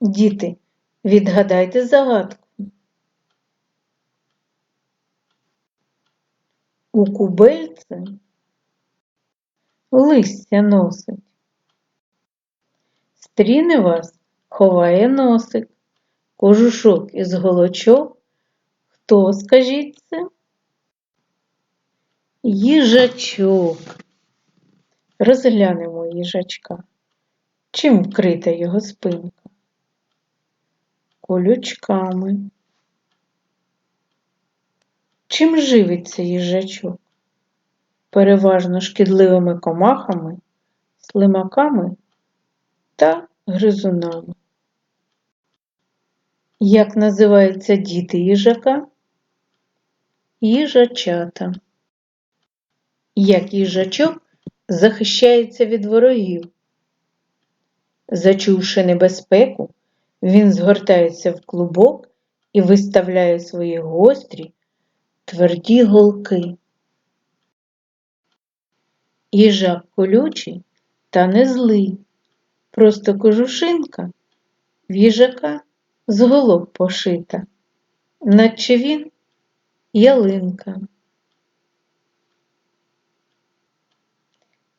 Діти, відгадайте загадку. У кубельце листя носить. Стріне вас ховає носик, кожушок із голочок. Хто, скажіть це? Їжачок. Розглянемо їжачка. Чим вкрита його спинка? Колючками. Чим живиться їжачок? Переважно шкідливими комахами, слимаками та гризунами. Як називаються діти їжака? Їжачата. Як їжачок захищається від ворогів. Зачувши небезпеку, він згортається в клубок і виставляє свої гострі, тверді голки. Їжак колючий та не злий, просто кожушинка в їжака з голок пошита, наче він ялинка.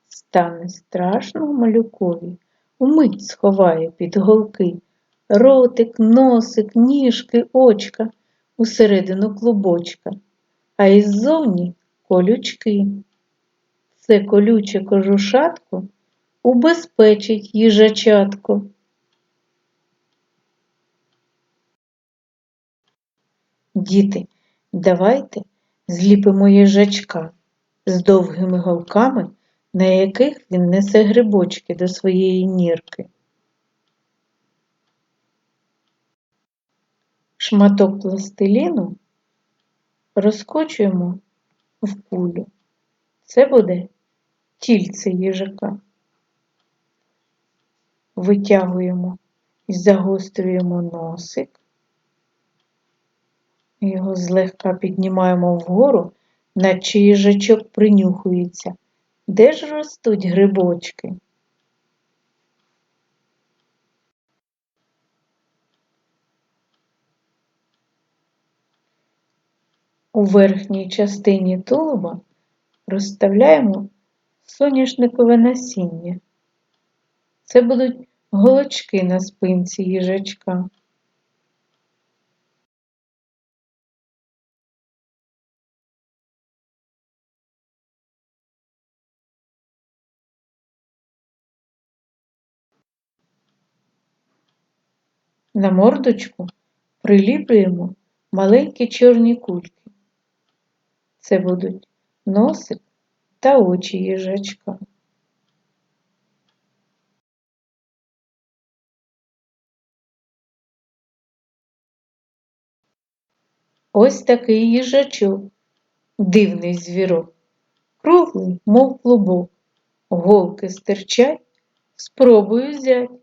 Стане страшно малюкові, умить сховає під голки ротик, носик, ніжки, очка усередину клубочка, а іззовні колючки. Це колюче кожушатко убезпечить їжачатко. Діти, давайте зліпимо їжачка з довгими голками, на яких він несе грибочки до своєї нірки. Шматок пластиліну розкочуємо в кулю. Це буде тільце їжака. Витягуємо і загострюємо носик. Його злегка піднімаємо вгору, наче їжачок принюхується. Де ж ростуть грибочки? У верхній частині тулуба розставляємо соняшникове насіння. Це будуть голочки на спинці їжачка. На мордочку приліплюємо маленькі чорні кульки. Це будуть носик та очі їжачка. Ось такий їжачок, дивний звірок, круглий, мов клубок, голки стирчать, спробую взять.